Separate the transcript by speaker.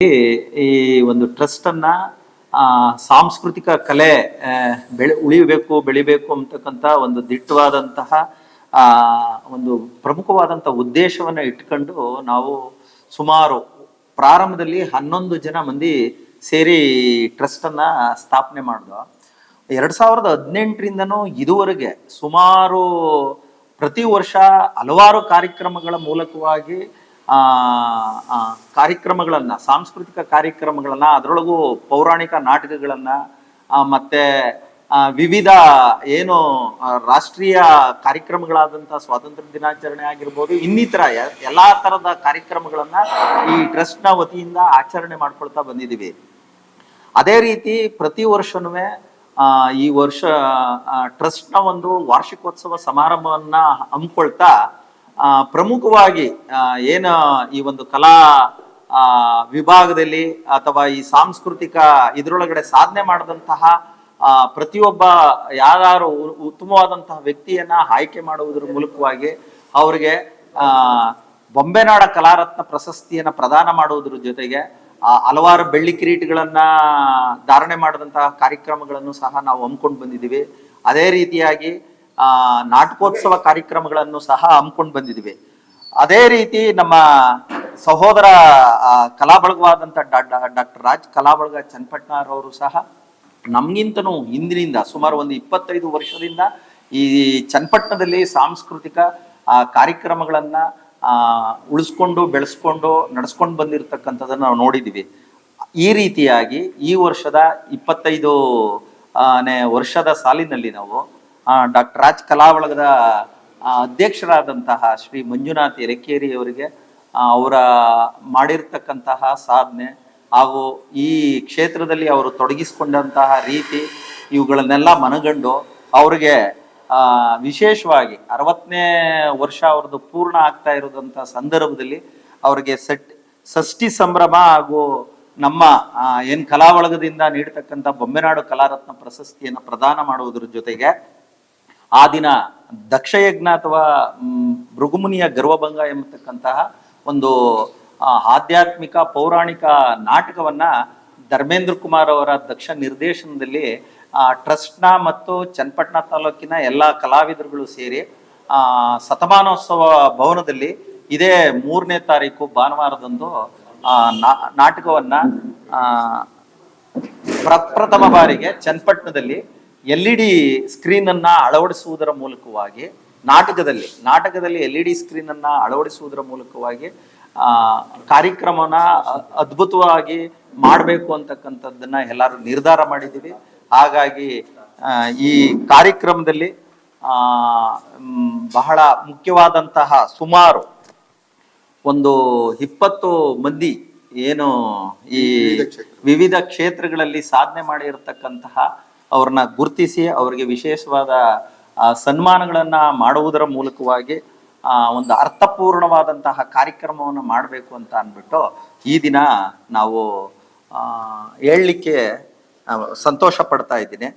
Speaker 1: ಈ ಒಂದು ಟ್ರಸ್ಟ್ ಅನ್ನ ಸಾಂಸ್ಕೃತಿಕ ಕಲೆ ಬೆಳೆ, ಉಳಿಬೇಕು, ಬೆಳಿಬೇಕು ಅಂತಕ್ಕಂಥ ಒಂದು ದಿಟ್ಟವಾದಂತಹ ಒಂದು ಪ್ರಮುಖವಾದಂಥ ಉದ್ದೇಶವನ್ನ ಇಟ್ಕೊಂಡು ನಾವು ಸುಮಾರು ಪ್ರಾರಂಭದಲ್ಲಿ ಹನ್ನೊಂದು ಜನ ಮಂದಿ ಸೇರಿ ಟ್ರಸ್ಟ್ ಅನ್ನ ಸ್ಥಾಪನೆ ಮಾಡಿದ್ವು ಎರಡ್ ಸಾವಿರದ ಹದಿನೆಂಟರಿಂದನೂ ಇದುವರೆಗೆ ಸುಮಾರು ಪ್ರತಿ ವರ್ಷ ಹಲವಾರು ಕಾರ್ಯಕ್ರಮಗಳ ಮೂಲಕವಾಗಿ ಕಾರ್ಯಕ್ರಮಗಳನ್ನ, ಸಾಂಸ್ಕೃತಿಕ ಕಾರ್ಯಕ್ರಮಗಳನ್ನು, ಅದರೊಳಗೂ ಪೌರಾಣಿಕ ನಾಟಕಗಳನ್ನು ಮತ್ತು ವಿವಿಧ ಏನು ರಾಷ್ಟ್ರೀಯ ಕಾರ್ಯಕ್ರಮಗಳಾದಂಥ ಸ್ವಾತಂತ್ರ್ಯ ದಿನಾಚರಣೆ ಆಗಿರ್ಬೋದು, ಇನ್ನಿತರ ಎಲ್ಲ ಥರದ ಕಾರ್ಯಕ್ರಮಗಳನ್ನು ಈ ಟ್ರಸ್ಟ್ನ ವತಿಯಿಂದ ಆಚರಣೆ ಮಾಡ್ಕೊಳ್ತಾ ಬಂದಿದ್ದೀವಿ. ಅದೇ ರೀತಿ ಪ್ರತಿ ವರ್ಷನೂ ಈ ವರ್ಷ ಟ್ರಸ್ಟ್ನ ಒಂದು ವಾರ್ಷಿಕೋತ್ಸವ ಸಮಾರಂಭವನ್ನು ಹಮ್ಮಿಕೊಳ್ತಾ ಪ್ರಮುಖವಾಗಿ ಏನ ಈ ಒಂದು ಕಲಾ ವಿಭಾಗದಲ್ಲಿ ಅಥವಾ ಈ ಸಾಂಸ್ಕೃತಿಕ ಇದರೊಳಗಡೆ ಸಾಧನೆ ಮಾಡಿದಂತಹ ಪ್ರತಿಯೊಬ್ಬ ಯಾರು ಉತ್ತಮವಾದಂತಹ ವ್ಯಕ್ತಿಯನ್ನ ಆಯ್ಕೆ ಮಾಡುವುದರ ಮೂಲಕವಾಗಿ ಅವರಿಗೆ ಬೊಂಬೆನಾಡ ಕಲಾರತ್ನ ಪ್ರಶಸ್ತಿಯನ್ನ ಪ್ರದಾನ ಮಾಡುವುದರ ಜೊತೆಗೆ ಹಲವಾರು ಬೆಳ್ಳಿ ಕಿರೀಟಗಳನ್ನ ಧಾರಣೆ ಮಾಡಿದಂತಹ ಕಾರ್ಯಕ್ರಮಗಳನ್ನು ಸಹ ನಾವು ಹಮ್ಮಿಕೊಂಡು ಬಂದಿದ್ದೀವಿ. ಅದೇ ರೀತಿಯಾಗಿ ನಾಟಕೋತ್ಸವ ಕಾರ್ಯಕ್ರಮಗಳನ್ನು ಸಹ ಹಮ್ಮಿಕೊಂಡು ಬಂದಿದ್ದೀವಿ. ಅದೇ ರೀತಿ ನಮ್ಮ ಸಹೋದರ ಕಲಾಬಳಗವಾದಂಥ ಕಲಾ ಬಳಗವಾದಂಥ ಡಾಕ್ಟರ್ ರಾಜ್ ಕಲಾಬಳಗ ಬಳಗ ಅವರು ಸಹ ನಮಗಿಂತನೂ ಹಿಂದಿನಿಂದ ಸುಮಾರು ಒಂದು ಇಪ್ಪತ್ತೈದು ವರ್ಷದಿಂದ ಈ ಚನ್ನಪಟ್ಟಣದಲ್ಲಿ ಸಾಂಸ್ಕೃತಿಕ ಕಾರ್ಯಕ್ರಮಗಳನ್ನು ಉಳಿಸ್ಕೊಂಡು, ಬೆಳೆಸ್ಕೊಂಡು, ನಡೆಸ್ಕೊಂಡು ಬಂದಿರತಕ್ಕಂಥದ್ದನ್ನು ನಾವು ನೋಡಿದ್ದೀವಿ. ಈ ರೀತಿಯಾಗಿ ಈ ವರ್ಷದ ಇಪ್ಪತ್ತೈದು ವರ್ಷದ ಸಾಲಿನಲ್ಲಿ ನಾವು ಡಾಕ್ಟರ್ ರಾಜ್ ಕಲಾವಳಗದ ಅಧ್ಯಕ್ಷರಾದಂತಹ ಶ್ರೀ ಮಂಜುನಾಥ್ ಎರೆಕೇರಿ ಅವರಿಗೆ ಅವರ ಮಾಡಿರ್ತಕ್ಕಂತಹ ಸಾಧನೆ ಹಾಗೂ ಈ ಕ್ಷೇತ್ರದಲ್ಲಿ ಅವರು ತೊಡಗಿಸಿಕೊಂಡಂತಹ ರೀತಿ ಇವುಗಳನ್ನೆಲ್ಲ ಮನಗಂಡು ಅವರಿಗೆ ವಿಶೇಷವಾಗಿ ಅರವತ್ತನೇ ವರ್ಷ ಅವ್ರದ್ದು ಪೂರ್ಣ ಆಗ್ತಾ ಇರೋದಂಥ ಸಂದರ್ಭದಲ್ಲಿ ಅವರಿಗೆ ಸಟ್ ಷಷ್ಠಿ ಸಂಭ್ರಮ ಹಾಗೂ ನಮ್ಮ ಏನು ಕಲಾವಳಗದಿಂದ ನೀಡ್ತಕ್ಕಂಥ ಬೊಂಬೆನಾಡು ಕಲಾರತ್ನ ಪ್ರಶಸ್ತಿಯನ್ನು ಪ್ರದಾನ ಮಾಡುವುದರ ಜೊತೆಗೆ ಆ ದಿನ ದಕ್ಷಯಜ್ಞ ಅಥವಾ ಭೃಗುಮುನಿಯ ಗರ್ವಭಂಗ ಎಂಬತಕ್ಕಂತಹ ಒಂದು ಆಧ್ಯಾತ್ಮಿಕ ಪೌರಾಣಿಕ ನಾಟಕವನ್ನ ಧರ್ಮೇಂದ್ರ ಕುಮಾರ್ ಅವರ ದಕ್ಷ ನಿರ್ದೇಶನದಲ್ಲಿ ಆ, ಟ್ರಸ್ಟ್ನ ಮತ್ತು ಚನ್ನಪಟ್ಟಣ ತಾಲೂಕಿನ ಎಲ್ಲ ಕಲಾವಿದರುಗಳು ಸೇರಿ ಆ, ಶತಮಾನೋತ್ಸವ ಭವನದಲ್ಲಿ ಇದೇ ಮೂರನೇ ತಾರೀಕು ಭಾನುವಾರದಂದು ನಾಟಕವನ್ನ ಪ್ರಪ್ರಥಮ ಬಾರಿಗೆ ಚನ್ನಪಟ್ಟಣದಲ್ಲಿ ಎಲ್ ಇ ಡಿ ಸ್ಕ್ರೀನನ್ನು ಅನ್ನ ಅಳವಡಿಸುವುದರ ಮೂಲಕವಾಗಿ ನಾಟಕದಲ್ಲಿ ನಾಟಕದಲ್ಲಿ ಎಲ್ ಇ ಡಿ ಸ್ಕ್ರೀನನ್ನು ಅನ್ನ ಅಳವಡಿಸುವುದರ ಮೂಲಕವಾಗಿ ಆ ಕಾರ್ಯಕ್ರಮನ ಅದ್ಭುತವಾಗಿ ಮಾಡಬೇಕು ಅಂತಕ್ಕಂಥದ್ದನ್ನ ಎಲ್ಲರೂ ನಿರ್ಧಾರ ಮಾಡಿದ್ದೀವಿ. ಹಾಗಾಗಿ ಈ ಕಾರ್ಯಕ್ರಮದಲ್ಲಿ ಆ ಬಹಳ ಮುಖ್ಯವಾದಂತಹ ಸುಮಾರು ಒಂದು ಇಪ್ಪತ್ತು ಮಂದಿ ಏನು ಈ ವಿವಿಧ ಕ್ಷೇತ್ರಗಳಲ್ಲಿ ಸಾಧನೆ ಮಾಡಿರ್ತಕ್ಕಂತಹ ಅವ್ರನ್ನ ಗುರುತಿಸಿ ಅವರಿಗೆ ವಿಶೇಷವಾದ ಸನ್ಮಾನಗಳನ್ನ ಮಾಡುವುದರ ಮೂಲಕವಾಗಿ ಒಂದು ಅರ್ಥಪೂರ್ಣವಾದಂತಹ ಕಾರ್ಯಕ್ರಮವನ್ನು ಮಾಡಬೇಕು ಅಂತ ಅಂದ್ಬಿಟ್ಟು ಈ ದಿನ ನಾವು ಹೇಳಲಿಕ್ಕೆ ಸಂತೋಷ ಪಡ್ತಾ ಇದ್ದೀನಿ.